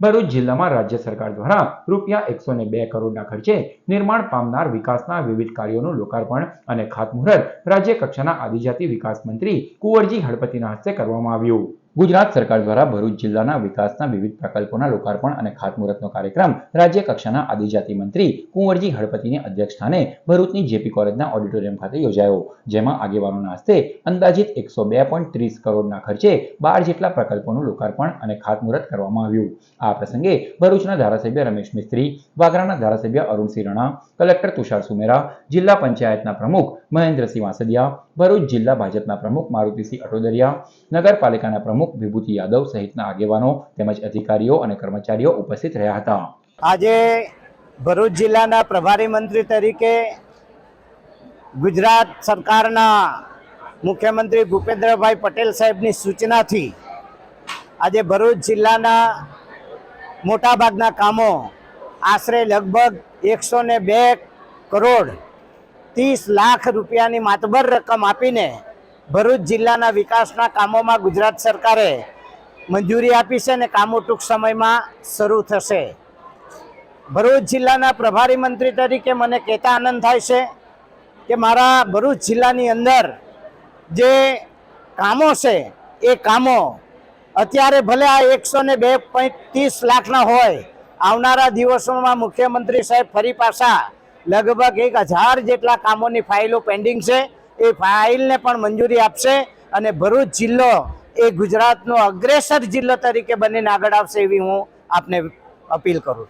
ભરૂચ જિલ્લામાં રાજ્ય સરકાર દ્વારા રૂપિયા એકસો ને બે કરોડના ખર્ચે નિર્માણ પામનાર વિકાસના વિવિધ કાર્યોનું લોકાર્પણ અને ખાતમુહૂર્ત રાજ્ય કક્ષાના આદિજાતિ વિકાસ મંત્રી કુંવરજી હળપતિના હસ્તે કરવામાં આવ્યું. ગુજરાત સરકાર દ્વારા ભરૂચ જિલ્લાના વિકાસના વિવિધ પ્રકલ્પોના લોકાર્પણ અને ખાતમુહૂર્તનો કાર્યક્રમ રાજ્ય કક્ષાના આદિજાતિ મંત્રી કુંવરજી હળપતિની અધ્યક્ષસ્થાને ભરૂચની જેપી કોલેજના ઓડિટોરિયમ ખાતે યોજાયો, જેમાં આગેવાનોના હસ્તે અંદાજિત એકસો બે પોઈન્ટ ત્રીસ કરોડના ખર્ચે બાર જેટલા પ્રકલ્પોનું લોકાર્પણ અને ખાતમુહૂર્ત કરવામાં આવ્યું. આ પ્રસંગે ભરૂચના ધારાસભ્ય રમેશ મિસ્ત્રી, વાગરાના ધારાસભ્ય અરુણસિંહ રણા, કલેક્ટર તુષાર સુમેરા, જિલ્લા પંચાયતના પ્રમુખ મહેન્દ્રસિંહ વાસદિયા, ભરૂચ જિલ્લા ભાજપના પ્રમુખ મારુતિસિંહ અટોદરિયા, નગરપાલિકાના પ્રમુખ વિભૂતિ યાદવ સહિતના આગેવાનો તેમજ અધિકારીઓ અને કર્મચારીઓ ઉપસ્થિત રહ્યા હતા. આજે ભરૂચ જિલ્લાના પ્રભારી મંત્રી તરીકે ગુજરાત સરકારના મુખ્યમંત્રી ભૂપેન્દ્રભાઈ પટેલ સાહેબની સૂચનાથી આજે ભરૂચ જિલ્લાના મોટાભાગના કામો આશરે લગભગ એકસો ને બે કરોડ ત્રીસ લાખ રૂપિયાની માતબર રકમ આપીને ભરૂચ જિલ્લાના વિકાસના કામોમાં ગુજરાત સરકારે મંજૂરી આપી છે અને કામો ટૂંક સમયમાં શરૂ થશે. ભરૂચ જિલ્લાના પ્રભારી મંત્રી તરીકે મને કહેતા આનંદ થાય છે કે મારા ભરૂચ જિલ્લાની અંદર જે કામો છે, એ કામો અત્યારે ભલે આ એકસો ને બે પોઈન્ટ ત્રીસ લાખના હોય, આવનારા દિવસોમાં મુખ્યમંત્રી સાહેબ ફરી પાછા લગભગ એક હજાર જેટલા કામોની ફાઇલો પેન્ડિંગ છે. એ ફાઇલને પણ મંજૂરી આપશે અને ભરૂચ જિલ્લો એ ગુજરાતનો અગ્રેસર જિલ્લો તરીકે બનીને આગળ આવશે એવી હું આપને અપીલ કરું છું.